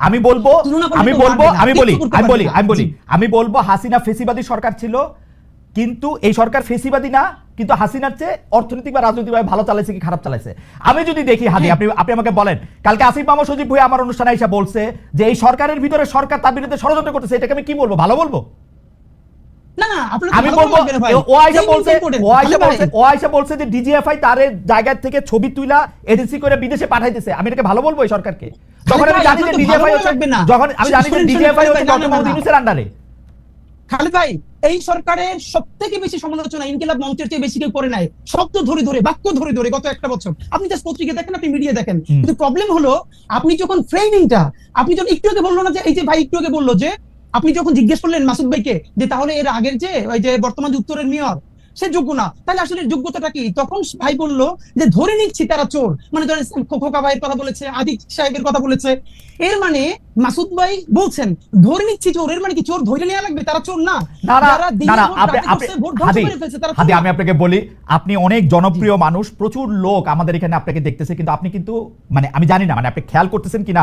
আমি বলব আমি বলব আমি বলি আমি বলি আমি বলি আমি বলব হাসিনা ফেসিবাদী সরকার ছিল কিন্তু এই সরকার ফেসিবাদী না কিন্তু হাসিনার চেয়ে অর্থনৈতিক বা রাজনৈতিকভাবে ভালো চালাইছে কি খারাপ চালাইছে? আমি যদি দেখি হাদি হ্যাঁ। আপনি আপনি আমাকে বলেন কালকে আসিফ মামা সজীব ভুঁইয়া আমার অনুষ্ঠানে এসে বলছে যে এই সরকারের ভিতরে সরকার তার বিরুদ্ধে ষড়যন্ত্র করতেছে এটাকে আমি কি বলব? ভালো বলব? আমি বলব লাগবে না ভাই। ও আয়সা বলছে ও আয়সা বলছে ও আয়সা বলছে যে ডিজিএফআই তার জায়গা থেকে ছবি তুইলা এজেন্সি করে বিদেশে পাঠাইতেছে। আমি এটাকে ভালো বলব এই সরকারকে? যখন আমি জানি যে ডিজিএফআই ভালো না। যখন আমি জানি যে শুনুন, শুনুন, ডিজিএফআই হচ্ছে ডক্টর না, না, মোহাম্মদ ইউনূসের আন্ডারে? খালেদ ভাই এই সরকারের সব থেকে বেশি সমালোচনা ইনকিলাব মঞ্চের চেয়ে বেশি কেউ করে নাই। শব্দ ধরে ধরে বাক্য ধরে ধরে গত একটা বছর। আপনি জাস্ট পত্রিকা দেখেন আপনি মিডিয়া দেখেন। কিন্তু প্রবলেম হলো আপনি যখন ফ্রেমিংটা আপনি যখন একটু আগে বলল না যে এই যে ভাই একটু আগে বলল যে আপনি যখন জিজ্ঞেস করলেন মাসুদ ভাইকে যে তাহলে এর আগের যে ওই যে বর্তমান যে উত্তরের মেয়র সে যোগ্য না। তাহলে আসলে যোগ্যতাটা কি? তখন ভাই বলল যে ধরে নিচ্ছি তারা চোর। মানে ধরেন খোকা ভাইয়ের কথা বলেছে আদিক সাহেবের কথা বলেছে। এর মানে মাসুদ ভাই বলছেন ধরে নিচ্ছি চোর। এর মানে কি চোর ধরে নেওয়া লাগবে? তারা চোর না। আমি আপনাকে বলি আপনি অনেক জনপ্রিয় মানুষ প্রচুর লোক আমাদের এখানে আপনাকে দেখতেছে কিন্তু আপনি কিন্তু মানে আমি জানি না মানে আপনি খেয়াল করতেছেন কিনা?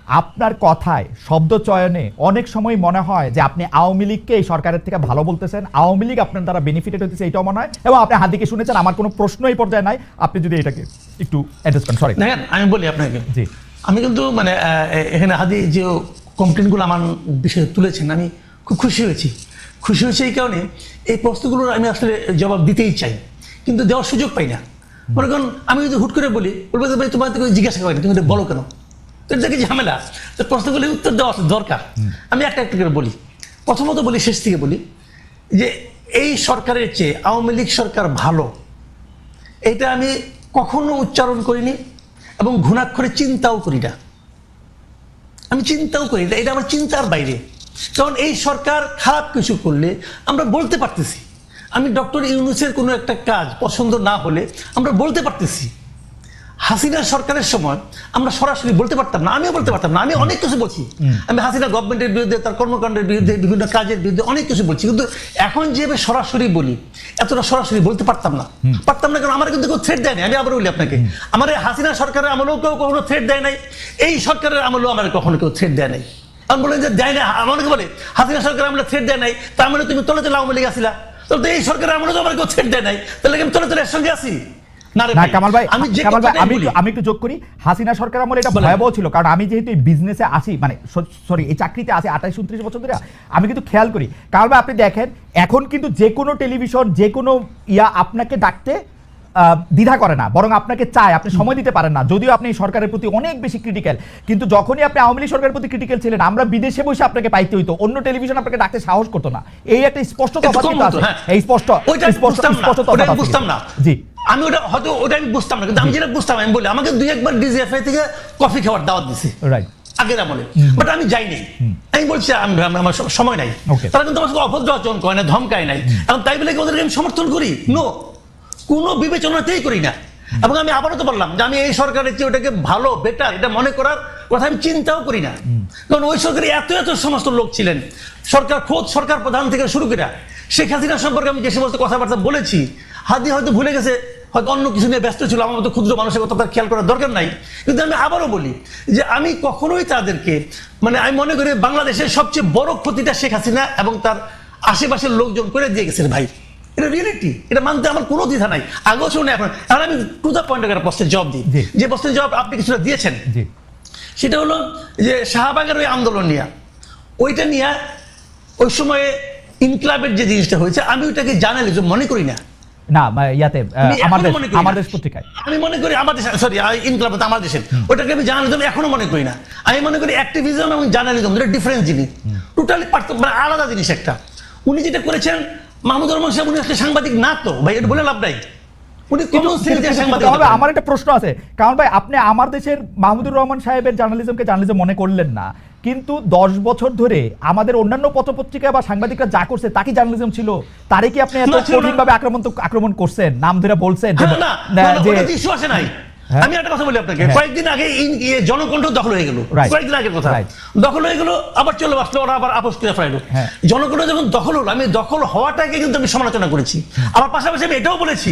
আপনার কথায় শব্দ চয়নে অনেক সময় মনে হয় যে আপনি আওয়ামী লীগকে এই সরকারের থেকে ভালো বলতেছেন। আওয়ামী লীগ আপনার দ্বারা বেনিফিটেড হতেছে এটাও মনে হয়। এবং আপনি হাদিকে শুনেছেন আমার কোনো প্রশ্ন এই পর্যায়ে নাই। আপনি যদি এটাকে একটু অ্যাড্রেস করেন সরি আমি বলি আপনাকে। জি। আমি কিন্তু মানে এখানে হাদি যে কমপ্লেনগুলো আমার বিষয়ে তুলেছেন আমি খুব খুশি হয়েছি। খুশি হয়েছি এই কারণে এই প্রশ্নগুলোর আমি আসলে জবাব দিতেই চাই। কিন্তু দেওয়ার সুযোগ পাই না। মনে করুন আমি যদি হুট করে বলি বলব ভাই তোমার জিজ্ঞাসা করি তুমি এটা বলো কেন? তো এটা ঝামেলা। তো প্রশ্নগুলি উত্তর দেওয়া দরকার। আমি একটা একটা করে বলি। প্রথমত বলি শেষ থেকে বলি যে এই সরকারের চেয়ে আওয়ামী লীগ সরকার ভালো। এটা আমি কখনো উচ্চারণ করিনি এবং ঘুণাক্ষরে চিন্তাও করি না। আমি চিন্তাও করি না এটা আমার চিন্তার বাইরে। কারণ এই সরকার খারাপ কিছু করলে আমরা বলতে পারতেছি। আমি ডক্টর ইউনুসের কোনো একটা কাজ পছন্দ না হলে আমরা বলতে পারতেছি। হাসিনা সরকারের সময় আমরা সরাসরি বলতে পারতাম না আমিও বলতে পারতাম না আমি অনেক কিছু বলছি। আমি হাসিনা গভর্নমেন্টের বিরুদ্ধে তার কর্মকাণ্ডের বিরুদ্ধে বিভিন্ন কাজের বিরুদ্ধে অনেক কিছু বলছি কিন্তু এখন যেভাবে সরাসরি বলি এতটা সরাসরি বলতে পারতাম না। পারতাম না কারণ আমার কিন্তু কেউ থ্রেট দেয় নাই আমি আবার বলি আপনাকে। আমার হাসিনা সরকারের আমলেও কেউ কখনো থ্রেট দেয় নাই এই সরকারের আমলেও আমার কখনো কেউ থ্রেট দেয় নাই। আমি বলেন যে দেয় না আমাকে বলে হাসিনা সরকার আমলে থ্রেট দেয় নাই তার মানে তুমি তলে তলে আওয়ামী লীগ আসিলা। তাহলে তো এই সরকারের আমলে তো আমার কেউ থ্রেট দেয় নাই তাহলে আমি তলে তলে এর সঙ্গে আসি না কামাল ভাই আমি কামাল ভাই আমি আমি একটু যোগ করি। হাসিনা সরকার আমলে এটা ভয়াবহ ছিল কারণ আমি যেহেতু এই বিজনেসে আসি মানে সরি এই চাকরিতে আসি আঠাশ উনত্রিশ বছর ধরে আমি কিন্তু খেয়াল করি। কারণ ভাই আপনি দেখেন এখন কিন্তু যে কোনো টেলিভিশন যে কোনো ইয়া আপনাকে ডাকতে দ্বিধা করে না বরং আপনাকে চায় আপনি সময় দিতে পারেন না। যদিও আপনি সরকারের প্রতি অনেক বেশি ক্রিটিক্যাল কিন্তু যখনই আপনি আওয়ামী লীগ সরকারের প্রতি ক্রিটিক্যাল ছিলেন আমরা বিদেশে বসে আপনাকে পাইতে হইতো অন্য টেলিভিশন আপনাকে ডাকতে সাহস করতো না। এই একটা স্পষ্ট তফাৎ আছে। হ্যাঁ। এই স্পষ্ট স্পষ্ট স্পষ্ট বুঝতাম না। জি। আমি ওটা হয়তো ওটা আমি বুঝতাম না কিন্তু আমি যেটা বুঝতাম আমি বলি আমাকে দুই একবার ডিজিএফআই থেকে কফি খাওয়ার দাওয়াত দিছে। রাইট আগের আমলে বাট আমি যাইনি। আমি বলছি আমি আমি- আমার সময় নাই। তারা কিন্তু আমার অভদ্র আচরণ করে না ধমকায় নাই। এবং তাই বলে ওদেরকে আমি সমর্থন করি? নো কোনো বিবেচনাতেই করি না। এবং আমি আবারও তো বললাম যে আমি এই সরকারের চেয়ে ওটাকে ভালো বেটার এটা মনে করার কথা আমি চিন্তাও করি না। কারণ ওই সরকারে এত এত সমস্ত লোক ছিলেন। সরকার খোদ সরকার প্রধান থেকে শুরু করে শেখ হাসিনা সম্পর্কে আমি যে সমস্ত কথাবার্তা বলেছি হাদি হয়তো ভুলে গেছে হয়তো অন্য কিছু নিয়ে ব্যস্ত ছিল আমার মতো ক্ষুদ্র মানুষের কথা তার খেয়াল করার দরকার নাই। কিন্তু আমি আবারও বলি যে আমি কখনোই তাদেরকে মানে আমি মনে করি বাংলাদেশের সবচেয়ে বড় ক্ষতিটা শেখ হাসিনা এবং তার আশেপাশের লোকজন করে দিয়ে গেছেন ভাই। এটা রিয়েলিটি এটা মানতে আমার কোনো দ্বিধা নাই। আগেও শুনে এখন এখন আমি টু দ্য পয়েন্ট একটা প্রশ্নের জবাব দিই। যে প্রশ্নের জবাব আপনি কিছুটা দিয়েছেন। সেটা হলো যে শাহবাগের ওই আন্দোলন নিয়ে ওইটা নিয়ে ওই সময়ে ইনক্লাবের যে জিনিসটা হয়েছে আমি ওটাকে জার্নালিজম মনে করি না। না ইয়াতে আমাদের। আমাদের পত্রিকায়। আমি মনে করি আমাদের সরি ইনক্লাব আমার দেশের। ওটাকে আমি জার্নালিজম এখনও মনে করি না। আমি মনে করি অ্যাক্টিভিজম এবং জার্নালিজম দুটো ডিফারেন্ট জিনিস। টোটালি মানে আলাদা জিনিস একটা। উনি যেটা করেছেন মাহমুদুর রহমান সাহেব উনি আসলে সাংবাদিক না তো। ভাই এটা বলে লাভ নাই। উনি কোন সাংবাদিক তবে আমার একটা প্রশ্ন আছে। কারণ ভাই আপনি আমার দেশের মাহমুদুর রহমান সাহেবের জার্নালিজমকে জার্নালিজম মনে করলেন না। কিন্তু দশ বছর ধরে আমাদের অন্যান্য পত্রপত্রিকা বা সাংবাদিকরা যা করছে তা কি জার্নালিজম ছিল তারে কি আপনি এত না, ছিল না। কঠিনভাবে আক্রমণ আক্রমণ করছেন নাম ধরে বলছেন যে- হ্যাঁ, নাই। হ্যাঁ? আমি একটা কথা বলি আপনাকে হ্যাঁ। কয়েকদিন আগে জনকণ্ঠ দখল হয়ে গেল কয়েকদিন আগের কথা দখল হয়ে গেল আবার চলে আসলো ওরা আবার আপোষ করে ফেলাইলো হ্যাঁ। জনকণ্ঠ যখন দখল হলো আমি দখল হওয়াটাকে কিন্তু আমি সমালোচনা করেছি আমার পাশাপাশি আমি এটাও বলেছি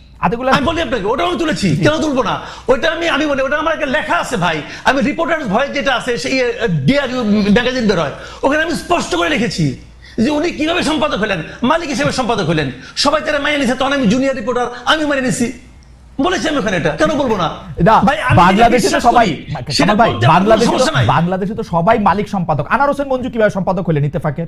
আমি বলি আপনাকে ওটা আমি তুলেছি কেন তুলবো না? ওটা আমি আমি বলি ওটা আমার একটা লেখা আছে ভাই। আমি রিপোর্টার ভয়েস যেটা আছে সেই ডিআর ম্যাগাজিন বেরোয় ওখানে আমি স্পষ্ট করে লিখেছি যে উনি কীভাবে সম্পাদক হলেন মালিক হিসেবে সম্পাদক হলেন। সবাই তারা মাইনে নিছে তখন আমি জুনিয়র রিপোর্টার আমি মেনে নিছি বলেছি আমি ওখানে এটা কেন বলব না? বাংলাদেশে তো সবাই বাংলাদেশে তো- বাংলাদেশে তো সবাই মালিক সম্পাদক। আনার হোসেন মঞ্জু কীভাবে সম্পাদক হলেন ইত্তেফাকের?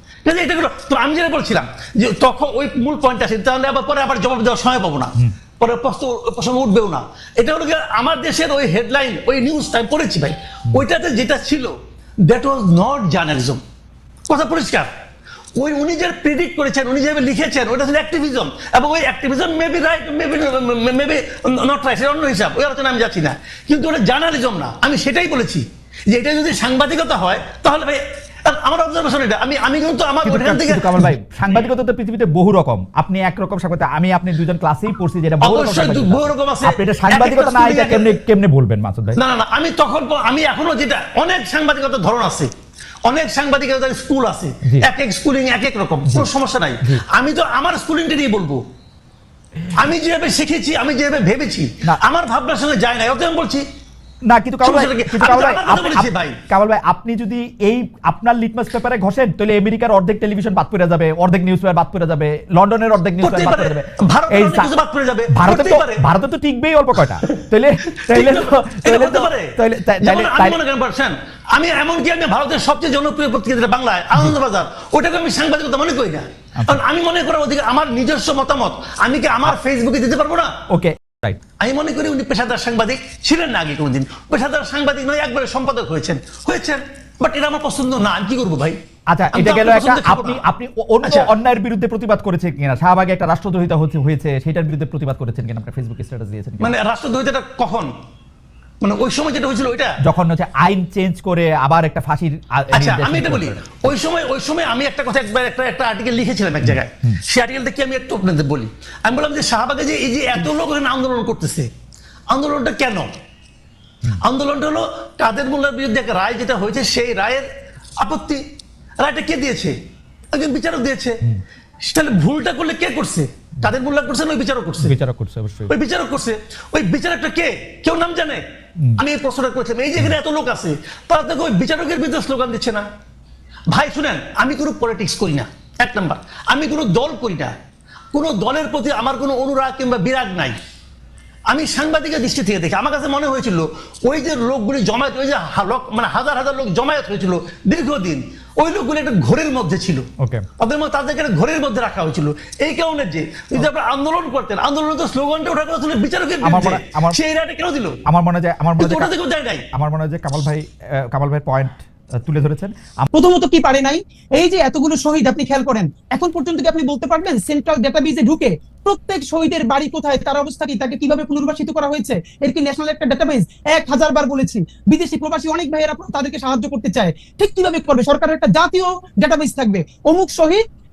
কিন্তু এটা তো আমি যেটা বলছিলাম যে তখন ওই মূল পয়েন্ট আসে তাহলে আবার পরে আবার জবাব দেওয়ার সময় পাবো না। পরে প্রশ্ন প্রসঙ্গ উঠবেও না। এটা হলো আমার দেশের ওই হেডলাইন ওই নিউজটা আমি পড়েছি ভাই। ওইটাতে যেটা ছিল দ্যাট ওয়াজ নট জার্নালিজম কথা পরিষ্কার। ওই উনি যে প্রেডিক্ট করেছেন উনি যেভাবে লিখেছেন ওটা ছিল অ্যাক্টিভিজম এবং ওই activism maybe right maybe maybe not right অন্য হিসাব। ওই আলোচনা আমি যাচ্ছি না। কিন্তু ওটা জার্নালিজম না। আমি সেটাই বলেছি যে এটা যদি সাংবাদিকতা হয় তাহলে ভাই আমার অবজারভেশন এটা। আমি আমি কিন্তু আমার ওখান থেকে কামাল ভাই সাংবাদিকতা তো পৃথিবীতে বহু রকম। আপনি একরকম সাংবাদিক আমি আপনি দুজন ক্লাসেই পড়ছি যেটা বহু রকম বহু রকম আছে। আপনি এটা সাংবাদিকতা না এটা কেমনে কেমনে বলবেন মাসুদ ভাই? না না না আমি তখন আমি এখনও যেটা অনেক সাংবাদিকতার ধরন আছে। অনেক সাংবাদিকতার স্কুল আছে। এক এক স্কুলিং এক এক রকম। কোনো সমস্যা নাই। আমি তো আমার স্কুলিংটা নিয়ে বলব। আমি যেভাবে শিখেছি আমি যেভাবে ভেবেছি আমার ভাবনার সঙ্গে যায় না অত আমি বলছি না কিন্তু কামাল ভাই কিন্তু কামাল ভাই ভাই। কামাল ভাই আপনি যদি এই আপনার লিটমাস পেপারে ঘষেন তাহলে আমেরিকার অর্ধেক টেলিভিশন বাদ পড়ে যাবে অর্ধেক নিউজ পেপার বাদ পড়ে যাবে লন্ডনের অর্ধেক নিউজ পেপার বাদ পড়ে যাবে এই বাদ পড়ে যাবে। ভারতে তো ভারতে তো টিকবেই অল্প কয়টা তাহলে তাহলে তাহলে। তাহলে তাহলে আমি মনে এমনকি আমি ভারতের সবচেয়ে জনপ্রিয় পত্রিকা বাংলায় আনন্দবাজার ওটাকে আমি সাংবাদিকতা মনে করি না আচ্ছা। কারণ আমি মনে করার অধিকার আমার নিজস্ব মতামত আমি কি আমার ফেসবুকে দিতে পারব না ওকে রাইট আমি মনে করি উনি পেশাদার সাংবাদিক ছিলেন না আগে কোনোদিন। পেশাদার সাংবাদিক নয় একবারে সম্পাদক হয়েছেন। হয়েছেন বাট এটা আমার পছন্দ না আমি কি করব ভাই? আচ্ছা এটা গেল একটা আপনি আপনি অন্য আচ্ছা। অন্যায়ের বিরুদ্ধে প্রতিবাদ করেছেন কিনা? শাহবাগে একটা রাষ্ট্রদ্রোহিতা হচ্ছে হয়েছে সেটার বিরুদ্ধে প্রতিবাদ করেছেন কিনা? আপনার ফেসবুক স্ট্যাটাস দিয়েছেন মানে রাষ্ট্রদ্রোহিতাটা কখন? মানে ওই সময় যেটা হয়েছিল ওইটা? যখন হচ্ছে আইন চেঞ্জ করে আবার একটা ফাঁসির আচ্ছা আমি এটা বলি ওই সময় ওই সময় আমি একটা কথা একবার একটা একটা আর্টিকেল লিখেছিলাম এক জায়গায়। সেই আর্টিকেলটা কি আমি একটু আপনাদের বলি? আমি বললাম যে শাহবাগে যে এই যে এত লোক এখানে আন্দোলন করতেছে আন্দোলনটা কেন? আন্দোলনটা হলো কাদের মোল্লার বিরুদ্ধে একটা রায় যেটা হয়েছে সেই রায়ের আপত্তি। রায়টা কে দিয়েছে? একজন বিচারক দিয়েছে। তাহলে ভুলটা করলে কে করছে? কাদের মোল্লা করছে না ওই বিচারক করছে? বিচারক করছে অবশ্যই। ওই বিচারক করছে। ওই বিচারকটা কে? কেউ নাম জানে? আমি প্রশ্নটা করেছিলাম এই যে এখানে এত লোক আছে, তারা তো ওই বিচারকের বিরুদ্ধে স্লোগান দিচ্ছে না। ভাই, শুনেন, আমি কোনো পলিটিক্স করি না, এক নাম্বার আমি কোনো দল করি না। কোনো দলের প্রতি আমার কোনো অনুরাগ কিংবা বিরাগ নাই। আমি সাংবাদিকের দৃষ্টি থেকে দেখি। আমার কাছে মনে হয়েছিল ওই যে লোকগুলি জমায়েত ওই যে লোক মানে হাজার হাজার লোক জমায়েত হয়েছিল দীর্ঘদিন ওই লোকগুলি একটা ঘোরের মধ্যে ছিল। ওকে। ওদের মধ্যে তাদেরকে একটা ঘরের মধ্যে রাখা হয়েছিল। এই কারণে যে যদি আপনারা আন্দোলন করতেন আন্দোলন তো স্লোগানটা ওঠা কথা ছিল বিচারকের সেই রায়টা কেন দিল? আমার মনে হয় আমার মনে হয় আমার মনে হয় কামাল ভাই কামাল ভাই পয়েন্ট তুলে ধরেছেন। প্রথমত কি পারে নাই? এই যে এতগুলো শহীদ, আপনি খেয়াল করেন, এখন পর্যন্ত কি আপনি বলতে পারবেন সেন্ট্রাল ডেটাবেজে ঢুকে প্রত্যেক শহীদের বাড়ি কোথায়, তার অবস্থা কি, তাকে কীভাবে পুনর্বাসিত করা হয়েছে? এর কি ন্যাশনাল একটা ডেটাবেজ এক হাজার বার বলেছি, বিদেশি প্রবাসী অনেক ভাইয়েরা তাদেরকে সাহায্য করতে চায়। ঠিক কীভাবে করবে? সরকারের একটা জাতীয় ডেটাবেজ থাকবে। অমুক শহীদ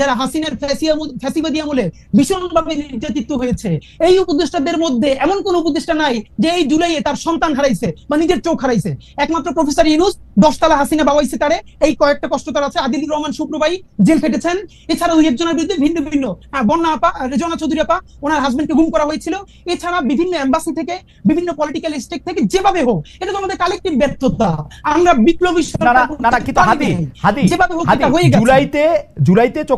যারা হাসিনার ফ্যাসিবাদী আমলে ভীষণভাবে নির্যাতিত হয়েছে। এই উপদেষ্টাদের মধ্যে এমন কোন উপদেষ্টা নাই যে এই জুলাইয়ে তার সন্তান হারাইছে বা নিজের চোখ হারাইছে। একমাত্র প্রফেসর ইউনুস দশতলা হাসিনা বাবাইছে তারে। এই কয়েকটা কষ্ট তার আছে। আদিলুর রহমান শুক্রবাই জেল খেটেছেন। এছাড়া দুই একজনের বিরুদ্ধে ভিন্ন ভিন্ন হ্যাঁ, বন্যা আপা রেজনা চৌধুরী আপা ওনার হাজবেন্ডকে গুম করা হয়েছিল। এছাড়া বিভিন্ন এম্বাসি থেকে বিভিন্ন পলিটিক্যাল স্টেক থেকে যেভাবে হোক এটা তো আমাদের কালেক্টিভ ব্যর্থতা। আমরা বিপ্লবী যেভাবে হোক। জুলাইতে জুলাইতে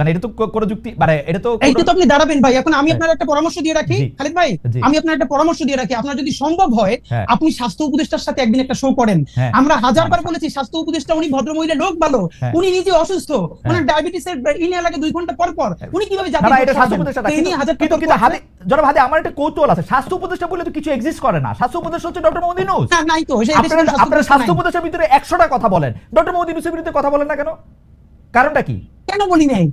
মানে এটা তো কোনো যুক্তি মানে এটা তো এইটা তো আপনি দাঁড়াবেন ভাই এখন আমি হ্যাঁ। আপনার একটা পরামর্শ দিয়ে রাখি। খালিদ ভাই আমি আপনার একটা পরামর্শ দিয়ে রাখি। আপনার যদি সম্ভব হয় হ্যাঁ। আপনি স্বাস্থ্য উপদেষ্টার সাথে একদিন একটা শো করেন। হ্যাঁ। আমরা হাজারবার বলেছি স্বাস্থ্য উপদেষ্টা উনি ভদ্রমহিলা লোক ভালো। উনি নিজে অসুস্থ। ওনার ডায়াবেটিসের ইনে লাগে দুই ঘণ্টা পর পর। উনি কীভাবে না জাতীয় না এটা স্বাস্থ্য উপদেষ্টা তো ইনি হাজার কিন্তু কিন্তু হাতে জনাব হাতে আমার একটা কৌতূহল আছে। স্বাস্থ্য উপদেষ্টা বলে তো কিছু এক্সিস্ট করে না। স্বাস্থ্য উপদেষ্টা হচ্ছে ডক্টর ইউনূস। না, নাই তো আপনারা স্বাস্থ্য। উপদেষ্টার ভিতরে একশোটা কথা বলেন। ডক্টর মোহাম্মদ ইউনুসের বিরুদ্ধে কথা বলেন না কেন? কারণটা কি? কেন বলি নাই?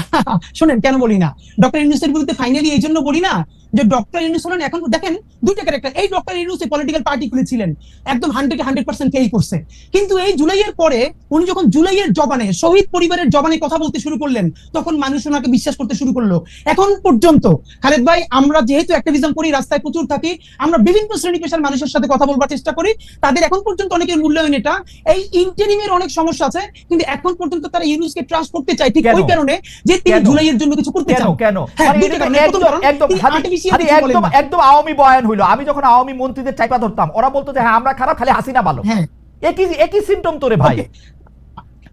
শোনেন, কেন বলি না? ডক্টর ইউনুসের বিরুদ্ধে ফাইনালি এই জন্য বলি না যে ডক্টর ইউনুস হলেন এখন, দেখেন, দুইটা ক্যারেক্টার এই ডক্টর ইউনুস এই পলিটিক্যাল পার্টি খুলেছিলেন, একদম হান্ড্রেড হান্ড্রেড পার্সেন্ট কেই করছে। কিন্তু এই জুলাইয়ের পরে উনি যখন জুলাইয়ের জবানে, শহীদ পরিবারের জবানে কথা বলতে শুরু করলেন, তখন মানুষ ওনাকে বিশ্বাস করতে শুরু করল। এখন পর্যন্ত, খালেদ ভাই, আমরা যেহেতু অ্যাক্টিভিজম করি, রাস্তায় প্রচুর থাকি, আমরা বিভিন্ন শ্রেণি পেশার মানুষের সাথে কথা বলবার চেষ্টা করি, তাদের এখন পর্যন্ত অনেকের মূল্যায়ন এটা। এই ইন্টারিমের অনেক সমস্যা আছে, কিন্তু এখন পর্যন্ত তারা ইউনুসকে ট্রান্স করতে চায় ঠিক ওই কারণে যে তিনি জুলাইয়ের জন্য কিছু করতে কেন? চান। কেন? হ্যাঁ, মানে একদম একদম আওয়ামী বয়ান হইল। আমি যখন আওয়ামী মন্ত্রীদের চাইপা ধরতাম ওরা বলতো যে হ্যাঁ আমরা খারাপ খালি হাসিনা ভালো। হ্যাঁ। একই একই সিমটম তোরে ভাই.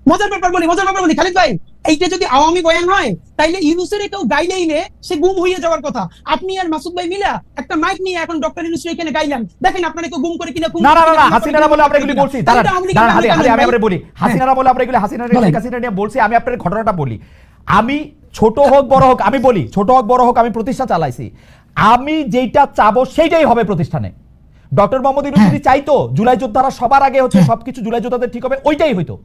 মজার ব্যাপার বলি মজার ব্যাপার বলি খালিদ ভাই এইটা যদি আওয়ামী বয়ান হয় তাইলে ইউনুসের কেউ গাইলেইনে সে গুম হয়ে যাওয়ার কথা। আপনি আর মাসুদ ভাই মিলা একটা মাইক নিয়ে এখন ডক্টর ইউনুস এখানে গাইলাম। দেখেন আপনারা কেউ গুম করে কিনা না না না না হাসিনারা বলে আমরা এগুলি বলছি। দাঁড়ান দাঁড়ান হাদি গালি আমি গালি আপনারে বলি। হাসিনারা বলে আমরা এগুলি হাসিনারা হাসিনা নিয়ে বলছি আমি আপনার ঘটনাটা বলি। আমি ছোট হোক বড় হোক আমি বলি ছোট হোক বড় হোক আমি প্রতিষ্ঠা চালাইছি। আমি যেইটা চাবো সেইটাই হবে প্রতিষ্ঠানে। ডক্টর মোহাম্মদ ইউনুস হ্যাঁ। যদি চাইতো জুলাই যোদ্ধারা সবার আগে হচ্ছে সবকিছু জুলাই যোদ্ধাদের ঠিক হবে ওইটাই হইতো।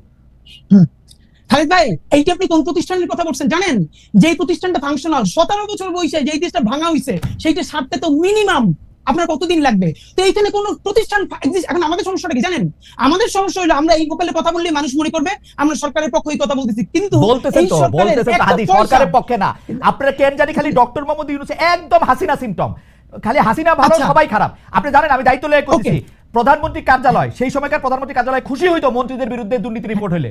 খালিদ ভাই এইটা আপনি কোন প্রতিষ্ঠানের কথা বলছেন জানেন? যেই প্রতিষ্ঠানটা ফাংশনাল সতেরো বছর বয়সে যেই দেশটা ভাঙা হইছে সেইটা সারতে তো মিনিমাম আপনার কতদিন লাগবে? তো এইখানে কোন প্রতিষ্ঠান এখন আমাদের সমস্যাটা কি জানেন? আমাদের সমস্যা হলো আমরা এই গোপালে কথা বললে মানুষ মনে করবে আমরা সরকারের পক্ষে কথা বলতেছি। কিন্তু বলতেছেন তো বলতেছেন হাদি সরকারের পক্ষে না। আপনারা কেন জানি খালি ডক্টর মোহাম্মদ ইউনুস একদম হাসিনা সিমটম খালি হাসিনা ভালো আচ্ছা। সবাই খারাপ। আপনি জানেন আমি দায়িত্ব লয়ে করছি. প্রধানমন্ত্রী কার্যালয় সেই সময়কার প্রধানমন্ত্রী কার্যালয় খুশি হইতো মন্ত্রীদের বিরুদ্ধে দুর্নীতি রিপোর্ট হলে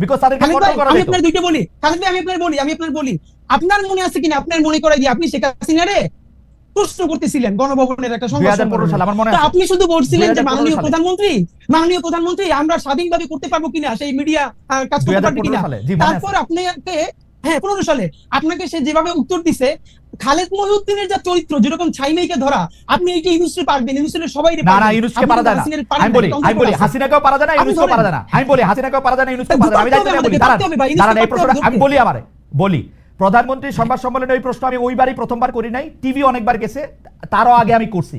বিকজ তাদেরকে কন্ট্রোল করা আমি আপনার দুইটা বলি। খালিদ ভাই আমি আপনার বলি আমি আপনার বলি। আপনার মনে আছে কিনা? আপনার মনে করাই দিয়ে আপনি শেখ হাসিনারে প্রশ্ন করতেছিলেন গণভবনের একটা সংবাদ 2015 সালে, আমার মনে আছে। আপনি শুধু বলছিলেন যে 2015 মাননীয় প্রধানমন্ত্রী মাননীয় প্রধানমন্ত্রী আমরা স্বাধীনভাবে করতে পারব কিনা? সেই মিডিয়া কাজ করতে পারবে কিনা? তারপর আপনাকে হ্যাঁ পনেরো সালে। আপনাকে সে যেভাবে উত্তর দিছে খালেদ মহিউদ্দিনের যা চরিত্র যেরকম ছাইমেইকে ধরা আপনি এইটা ইউনুসে পারবেন ইউনুসের সবাই না না ইউনুসকে পারা যায় না। আমি বলি আমি বলি হাসিনাকেও পারা যায় না আপনি ইউনুসকেও পারা যায় না। আমি বলি হাসিনাকেও পারা যায় না ইউনুসকেও পারা যায় না। আমি নিয়ে বলি দাঁড়ান। ধরতে দাঁড়ান এই ইউনুসকে প্রশ্নটা আমি বলি আমারে বলি। প্রধানমন্ত্রী সংবাদ সম্মেলনে ওই প্রশ্ন আমি ওইবারই প্রথমবার করি নাই টিভি অনেকবার গেছে তারও আগে আমি করছি।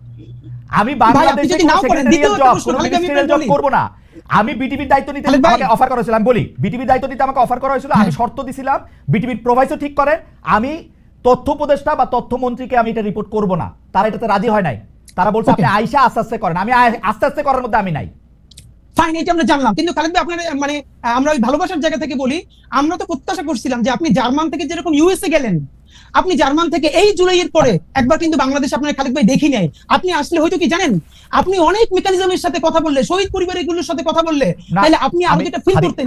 আমি বাংলাদেশে বলি। করব না। আমি বিটিভির দায়িত্ব নিতে আমাকে অফার করা হয়েছিল আমি বলি বিটিভির দায়িত্ব নিতে আমাকে অফার করা হয়েছিল আমি। শর্ত দিছিলাম বিটিভির প্রোভাইসও ঠিক করেন আমি তথ্য উপদেষ্টা বা তথ্যমন্ত্রীকে আমি এটা রিপোর্ট করব না। তারা এটাতে রাজি হয় নাই। তারা বলছে আপনি. আইসা আস্তে আস্তে করেন। আমি আস্তে আস্তে করার মধ্যে আমি নাই। ফাইন এটা আমরা জানলাম। কিন্তু খালেদ ভাই আপনার মানে আমরা ওই ভালোবাসার জায়গা থেকে বলি আমরা তো প্রত্যাশা করছিলাম যে আপনি জার্মান থেকে যেরকম ইউএসএ গেলেন আপনি জার্মান থেকে এই জুলাইয়ের পরে একবার কিন্তু বাংলাদেশ আপনার খালেদ ভাই দেখি নাই। আপনি আসলে হয়তো কি জানেন? আপনি অনেক মেকানিজমের সাথে কথা বললে শহীদ পরিবারগুলোর সাথে কথা বললে তাহলে আপনি আরও যেটা ফিল করতেন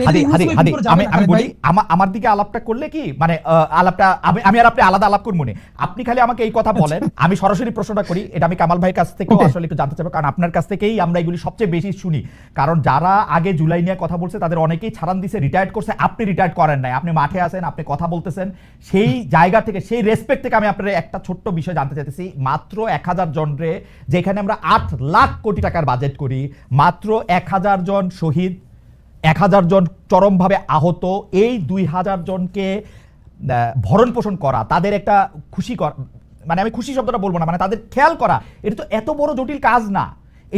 আমি আমি বলি আমার দিকে আলাপটা করলে কি? মানে আলাপটা আমি আমি আর আপনি আলাদা আলাপ করব না। আপনি খালি আমাকে এই কথা বলেন আমি সরাসরি প্রশ্নটা করি এটা আমি কামাল ভাইয়ের কাছ থেকেও আসলে একটু জানতে চাইব কারণ আপনার কাছ থেকেই আমরা এগুলি সবচেয়ে বেশি শুনি। কারণ যারা আগে জুলাই নিয়ে কথা বলছে তাদের অনেকেই ছাড়ান দিছে রিটায়ার্ড করছে আপনি রিটায়ার্ড করেন নাই। আপনি মাঠে আছেন আপনি কথা বলতেছেন সেই জায়গা থেকে সেই রেসপেক্ট থেকে আমি আপনার একটা ছোট্ট বিষয় জানতে চাইতেছি। মাত্র এক হাজার জন রে, যেখানে আমরা আট লাখ কোটি টাকার বাজেট করি, মাত্র এক হাজার জন শহীদ, এক হাজার জন চরমভাবে আহত, এই দুই হাজার জনকে ভরণ পোষণ করা, তাদের একটা খুশি কর মানে আমি খুশি শব্দটা বলব না মানে তাদের খেয়াল করা, এটা তো এত বড় জটিল কাজ না।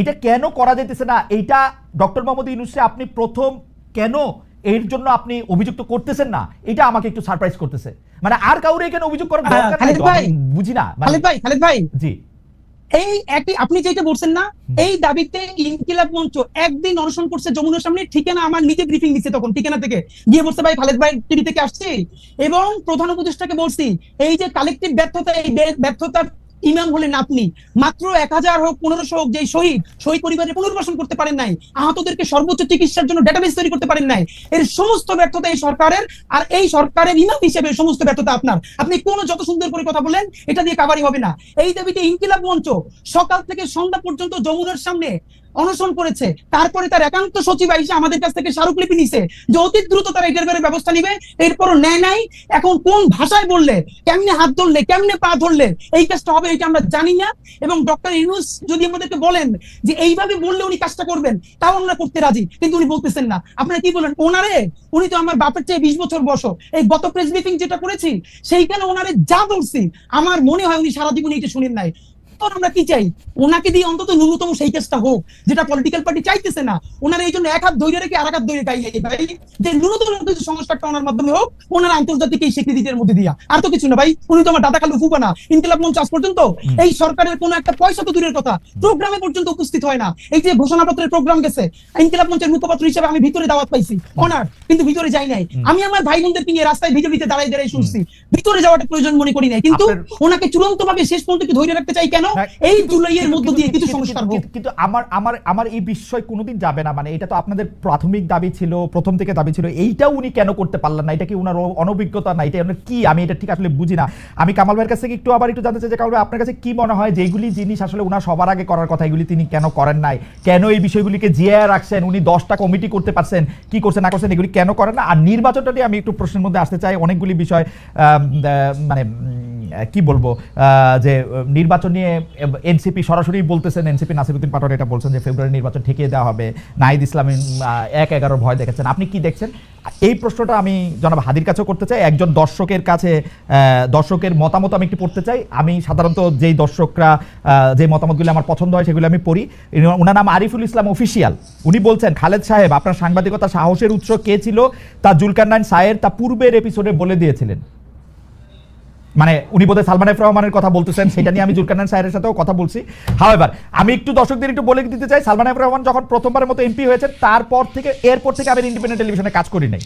এটা কেন করা যেতেছে না? এইটা ডক্টর মোহাম্মদ ইউনুসে আপনি প্রথম কেন এর জন্য আপনি অভিযুক্ত করতেছেন না এটা আমাকে একটু সারপ্রাইজ করতেছে। মানে আর কাউরে এখানে অভিযোগ করার দরকার নাই খালেদ ভাই, বুঝি না মানে- খালেদ ভাই খালেদ ভাই। জি। এই একটি আপনি যেটা বলছেন না এই দাবিতে ইনকিলাব মঞ্চ একদিন অনশন করছে যমুনার সামনে ঠিকানা আমার নিজে ব্রিফিং দিচ্ছে তখন ঠিকানা থেকে। গিয়ে বলছে ভাই খালেদ ভাই টিভি থেকে আসছি? এবং প্রধান উপদেষ্টাকে বলছি এই যে কালেকটিভ ব্যর্থতা এই বে- ব্যর্থতার ইমাম হলেন আপনি। মাত্র এক হাজার হোক, পনেরোশো হোক যে শহীদ শহীদ পরিবারের পুনর্বাসন করতে পারেন নাই, আহতদেরকে সর্বোচ্চ চিকিৎসার জন্য ডেটাবেস তৈরি করতে পারেন নাই, এর সমস্ত ব্যর্থতা এই সরকারের, আর এই সরকারের ইমাম হিসেবে সমস্ত ব্যর্থতা আপনার। আপনি কোন যত সুন্দর করে কথা বলেন এটা দিয়ে কাবারই হবে না। এই দাবিতে ইনকিলাব মঞ্চ সকাল থেকে সন্ধ্যা পর্যন্ত যমুনার সামনে অনশন করেছে। তারপরে তার একান্ত সচিব এসে আমাদের কাছ থেকে স্মারকলিপি নিছে। যে অতি দ্রুত তারা এটার ব্যাপারে ব্যবস্থা নিবে, এরপরও নেয় নাই। এখন কোন ভাষায় বললে, কেমনে হাত ধরলে, কেমনে পা ধরলে, এই কাজটা হবে এটা আমরা জানি না। এবং ডক্টর ইউনুস যদি আমাদেরকে বলেন যে এইভাবে বললে উনি কাজটা করবেন, তাও আমরা করতে রাজি। কিন্তু উনি বলতেছেন না। আপনারা কি বলেন, ওনারে? উনি তো আমার বাপের চেয়ে বিশ বছর বসো এই গত প্রেস ব্রিফিং যেটা করেছি, সেইখানে ওনারে যা বলছি, আমার মনে হয় উনি সারা জীবন এটা শুনেন নাই। তো আমরা কি চাই? ওনাকে দিয়ে অন্তত ন্যূনতম সেই কাজটা হোক যেটা পলিটিক্যাল পার্টি চাইতেছে না। ওনার এই জন্য এক হাত ধৈর্য রেখে আর এক হাত ধৈর্য গাই ভাই যে ন্যূনতম সংস্কারটা ওনার মাধ্যমে হোক ওনার আন্তর্জাতিক এই স্বীকৃতির মধ্যে দিয়া। আর তো কিছু না ভাই উনি তো আমার দাদা কালু ফুপা না ইনকিলাব মঞ্চ আজ পর্যন্ত এই সরকারের কোনো একটা পয়সা তো দূরের কথা প্রোগ্রামে পর্যন্ত উপস্থিত হয় না। এই যে ঘোষণাপত্রের প্রোগ্রাম গেছে ইনকিলাব মঞ্চের মুখপাত্র হিসেবে আমি ভিতরে দাওয়াত পাইছি অনার কিন্তু ভিতরে যাই নাই। আমি আমার ভাই বোনদেরকে নিয়ে রাস্তায় ভিজে ভিজে দাঁড়াই দাঁড়াই শুনছি ভিতরে যাওয়াটা প্রয়োজন মনে করি নাই। কিন্তু ওনাকে চূড়ান্ত ভাবে শেষ পর্যন্ত কি ধরে রাখতে চাই কেন? না, এই জুলাইয়ের মধ্য দিয়ে কিছু সংস্কার হোক। কিন্তু- আমার আমার আমার এই বিষয় কোনোদিন যাবে না মানে এটা তো আপনাদের প্রাথমিক দাবি ছিল প্রথম থেকে দাবি ছিল এইটাও উনি কেন করতে পারলেন না? এটা কি উনার অনভিজ্ঞতা না? এটা কি? আমি এটা ঠিক আসলে বুঝি না। আমি কামাল ভাইয়ের কাছ একটু আবার একটু জানতে চাই যে কামাল ভাই আপনার কাছে কি মনে হয় যেগুলি জিনিস আসলে উনার সবার আগে করার কথা এগুলি তিনি কেন করেন নাই? কেন এই বিষয়গুলিকে জিয়া রাখছেন? উনি দশটা কমিটি করতে পারছেন কি করছেন না করছেন এগুলি কেন করেন না? আর নির্বাচনটা নিয়ে আমি একটু প্রশ্নের মধ্যে আসতে চাই অনেকগুলি বিষয় মানে কি বলব আহ, যে নির্বাচন নিয়ে এনসিপি সরাসরি বলতেছেন, এনসিপি নাসিরুদ্দিন পাটোয়ারি এটা বলছেন যে ফেব্রুয়ারি নির্বাচন ঠেকিয়ে দেওয়া হবে। নাহিদ ইসলাম এক এগারো ভয় দেখেছেন। আপনি কি দেখছেন? এই প্রশ্নটা আমি জনাব হাদির কাছেও করতে চাই। একজন দর্শকের কাছে দর্শকের মতামত আমি একটু পড়তে চাই। আমি সাধারণত যেই দর্শকরা যে মতামতগুলো আমার পছন্দ হয় সেগুলো আমি পড়ি। ওনার নাম আরিফুল ইসলাম অফিসিয়াল। উনি বলছেন, খালেদ সাহেব, আপনার সাংবাদিকতা সাহসের উৎস কে ছিল? তা জুলকান্নাইন সায়ের তা পূর্বের এপিসোডে বলে দিয়েছিলেন। মানে উনি বোধহয় সালমান এফ রহমানের কথা বলতেছেন, সেটা নিয়ে আমি জুলকান্নান সাহেবের সাথেও কথা বলছি। হাওয়েভার আমি একটু দর্শকদের একটু বলে দিতে চাই, সালমান এফ রহমান যখন প্রথমবারের মতো এমপি হয়েছে তারপর থেকে, এরপর থেকে আমি ইন্ডিপেন্ডেন্ট টেলিভিশনে কাজ করি নাই।